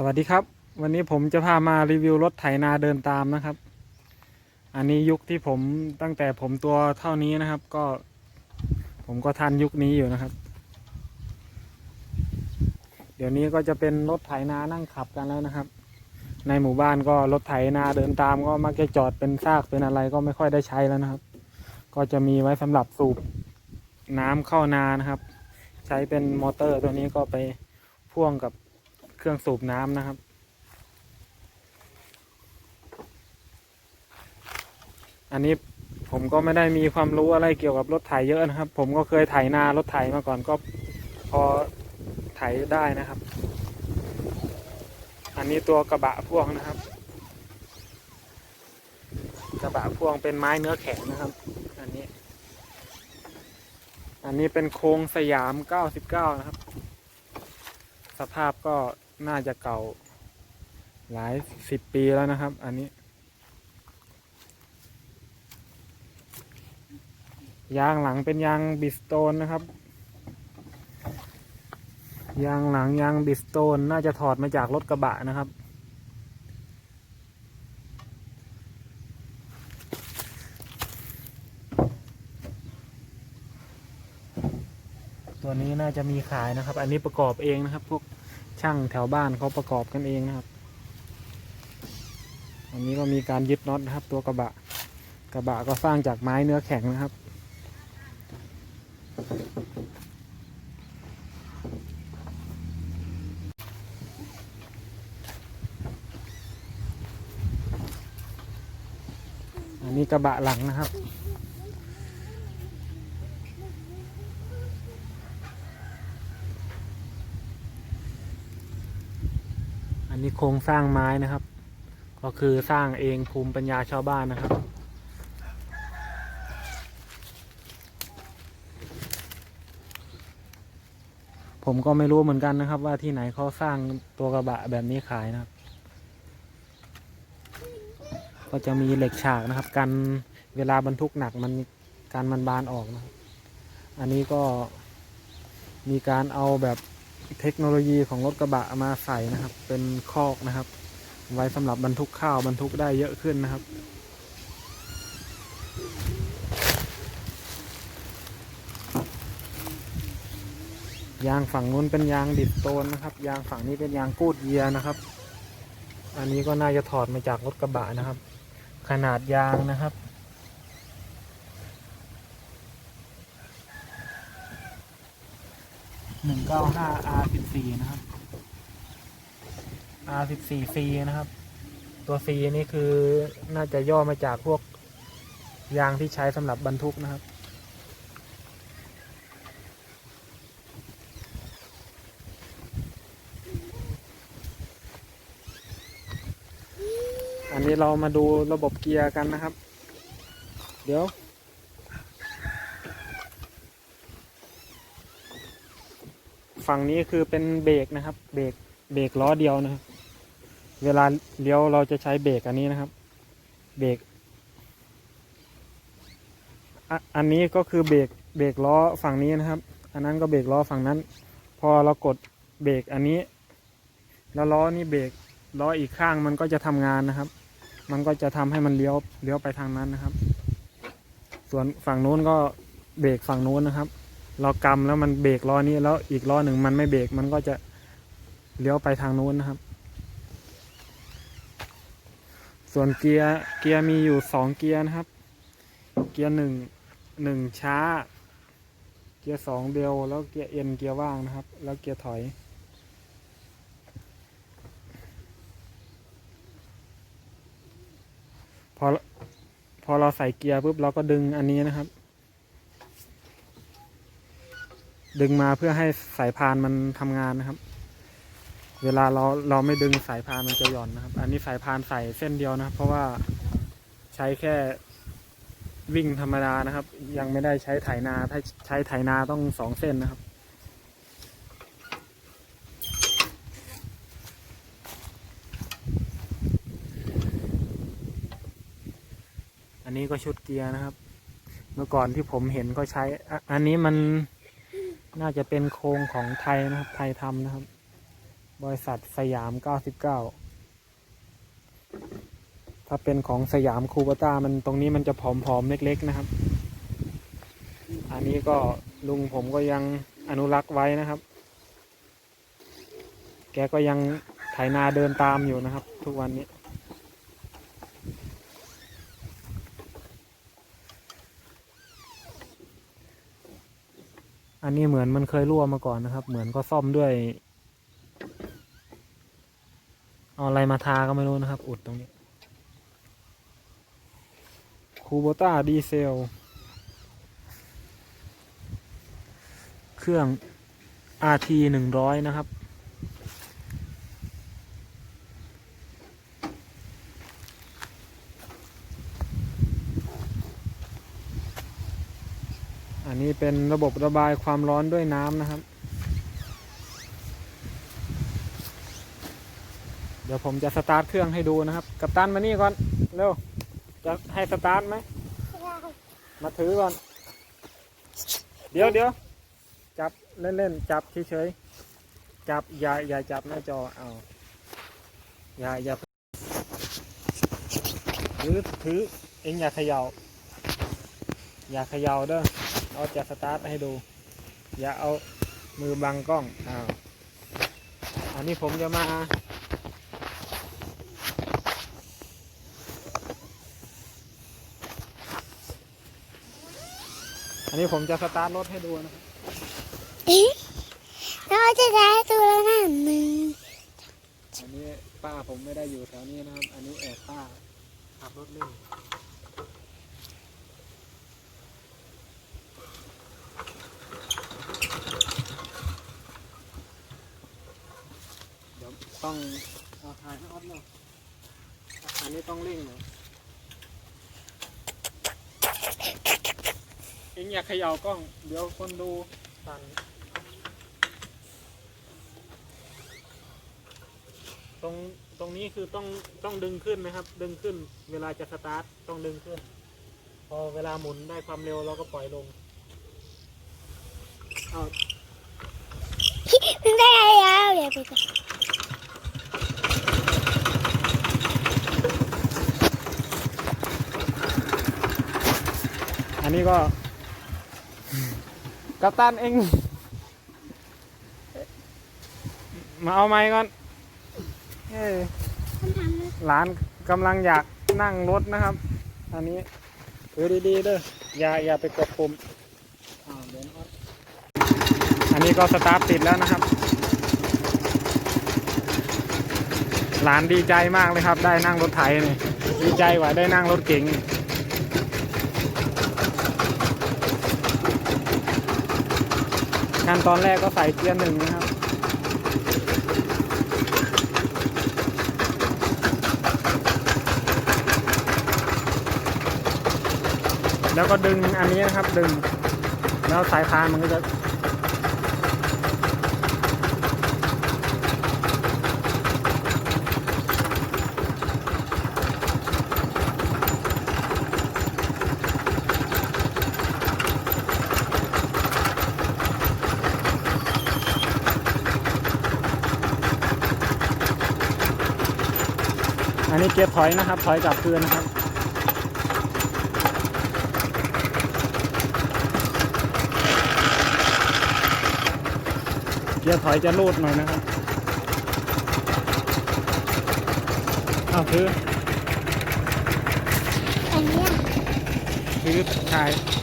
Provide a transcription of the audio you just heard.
สวัสดีครับ วันนี้ผมจะพามารีวิวรถไถนาเดินตามนะครับ อันนี้ยุคที่ผมตั้งแต่ผมตัวเท่านี้นะครับ ก็ ผมก็ทันยุคนี้อยู่นะครับ เดี๋ยวนี้ก็จะเป็นรถไถนานั่งขับกันแล้วนะครับ ในหมู่บ้านก็รถไถนาเดินตาม ก็มักจะจอดเป็นซากเป็นอะไรก็ไม่ค่อยได้ใช้แล้วนะครับ ก็จะมีไว้สำหรับสูบน้ำเข้านานะครับ ใช้เป็นมอเตอร์ตัวนี้ก็ไปพ่วงกับ รื่องสูบน้ำนะครับ อันนี้ผมก็ไม่ได้มีความรู้อะไรเกี่ยวกับรถไถเยอะนะครับ ผมก็เคยไถนารถไถมาก่อนก็พอไถได้นะครับ อันนี้ตัวกระบะพ่วงนะครับ กระบะพ่วงเป็นไม้เนื้อแข็งนะครับ อันนี้ อันนี้เป็นโครงสยาม 99 นะครับ สภาพก็ น่าจะเก่า หลายสิบปีแล้วนะครับ อันนี้ ยางหลังเป็นยางบิสโตนนะครับ ยางหลังยางบิสโตน น่าจะถอดมาจากรถกระบะนะครับตัวนี้น่าจะมีขายนะครับ อันนี้ประกอบเองนะครับ พวก ช่างแถวบ้านเขาประกอบกันเองนะครับอันนี้ก็มีการยึดน็อตนะครับ ตัวกระบะ กระบะก็สร้างจากไม้เนื้อแข็งนะครับ อันนี้กระบะหลังนะครับ นนี้โครงสร้างไม้นะครับ ก็คือสร้างเองภูมิปัญญาชาวบ้านนะครับ ผมก็ไม่รู้เหมือนกันนะครับ ว่าที่ไหนเขาสร้างตัวกระบะแบบนี้ขายนะครับ ก็จะมีเหล็กฉากนะครับ กันเวลาบรรทุกหนักมันการมันบานออกนะครับ อันนี้ก็มีการเอาแบบ เทคโนโลยีของรถกระบะมาใส่นะครับ เป็นคอกนะครับ ไว้สำหรับบรรทุกข้าวบรรทุกได้เยอะขึ้นนะครับ ยางฝั่งนู้นเป็นยางดิดโตนนะครับ ยางฝั่งนี้เป็นยางกูดเยียนะครับ อันนี้ก็น่าจะถอดมาจากรถกระบะนะครับ ขนาดยางนะครับ หนึ่งเก้าห้า R สิบสี่นะครับ R สิบสี่ C นะครับ ตัว C นี่คือน่าจะย่อมาจากพวกยางที่ใช้สำหรับบรรทุกนะครับ อันนี้เรามาดูระบบเกียร์กันนะครับ เดี๋ยว ฝั่งนี้คือเป็นเบรกนะครับ เบรกเบรกล้อเดียวนะครับ เวลาเลี้ยวเราจะใช้เบรกอันนี้นะครับ เบรกอันนี้ก็คือเบรกเบรกล้อฝั่งนี้นะครับ อันนั้นก็เบรกล้อฝั่งนั้น พอเรากดเบรกอันนี้ แล้วล้อนี่เบรกล้ออีกข้างมันก็จะทำงานนะครับ มันก็จะทำให้มันเลี้ยวเลี้ยวไปทางนั้นนะครับ ส่วนฝั่งนู้นก็เบรกฝั่งนู้นนะครับ เรากำแล้วมันเบรกล้อนี้แล้วอีกล้อหนึ่งมันไม่เบรกมันก็จะเลี้ยวไปทางนู้นนะครับ ส่วนเกียร์เกียร์มีอยู่สองเกียร์นะครับ เกียร์หนึ่งหนึ่งช้า เกียร์สองเดียวแล้วเกียร์เอ็นเกียร์ว่างนะครับ แล้วเกียร์ถอยพอพอเราใส่เกียร์ปุ๊บเราก็ดึงอันนี้นะครับ ดึงมาเพื่อให้สายพานมันทำงานนะครับ เวลาเราเราไม่ดึงสายพานมันจะหย่อนนะครับ อันนี้สายพานใส่เส้นเดียวนะครับ เพราะว่าใช้แค่วิ่งธรรมดานะครับ ยังไม่ได้ใช้ไถนาถ้าใช้ไถนาต้องสองเส้นนะครับ อันนี้ก็ชุดเกียร์นะครับ เมื่อก่อนที่ผมเห็นก็ใช้ อันนี้มัน น่าจะเป็นโครงของไทยนะครับ ไทยทำนะครับ บริษัทสยาม 99 ถ้าเป็นของสยามคูปต้ามันตรงนี้มันจะผอมๆ เล็ก ๆ นะครับ อันนี้ก็ลุงผมก็ยังอนุรักษ์ไว้นะครับ แกก็ยังไถนาเดินตามอยู่นะครับ ทุกวันนี้ อันนี้เหมือนมันเคยรั่วมาก่อนนะครับ เหมือนก็ซ่อมด้วย เอาอะไรมาทาก็ไม่รู้นะครับ อุดตรงนี้คูโบต้าดีเซล เครื่อง RT หนึ่งร้อยนะครับ นี้เป็นระบบระบายความร้อนด้วยน้ำนะครับ เดี๋ยวผมจะสตาร์ทเครื่องให้ดูนะครับ กัปตันมานี่ก่อน เร็ว จะให้สตาร์ทไหม มาถือก่อน เดี๋ยวเดี๋ยวจับเล่นๆ จับเฉยๆ จับอย่าอย่าจับหน้าจอ เอา อย่าอย่าถือถือเองอย่าเขยา่าอย่าเขย่าเด้อ เอาจะสตาร์ทให้ดู อย่าเอามือบังกล้องอ้าวอันนี้ผมจะมา อันนี้ผมจะสตาร์ทรถให้ดูนะครับแล้วจะได้ตัวละนั่นหนึ่งอันนี้ป้าผมไม่ได้อยู่แถวนี้นะครับ อันนี้แอบป้าขับรถเล่นเดี๋ยว ต้องเอาถ่ายให้ออฟเนาะอันนี้ต้องเร่งหน่อยเอ็งอย่าเขย่ากล้อง เดี๋ยวคนดูสั่นตรงตรงนี้คือต้องต้องดึงขึ้นนะครับ ดึงขึ้น เวลาจะสตาร์ทต้องดึงขึ้น พอเวลาหมุนได้ความเร็วเราก็ปล่อยลงเอามันได้แล้วเดี๋ยวไป อนอันนี้ก็ กัปตันเอง มาเอาไม้ก่อนเอ้ยมันหลานกำลังอยากนั่งรถนะครับ อันนี้ถือดีๆเด้ออย่าอย่าไปกดปุ่มอ้าวเดี๋ยวนะครับอันนี้ก็สตาร์ทติดแล้วนะครับ หลานดีใจมากเลยครับ ได้นั่งรถไถนี่ดีใจกว่าได้นั่งรถเก๋งนี่ ขั้นตอนแรกก็ใส่เกียร์หนึ่งนะครับ แล้วก็ดึงอันนี้นะครับดึง แล้วสายพานมันก็จะ นนี้เกียร์ถอยนะครับ ถอยกลับคืนนะครับ เกียร์ถอยจะรูดหน่อยนะครับเอาถืออันเนี้ยถือชายเอ้ย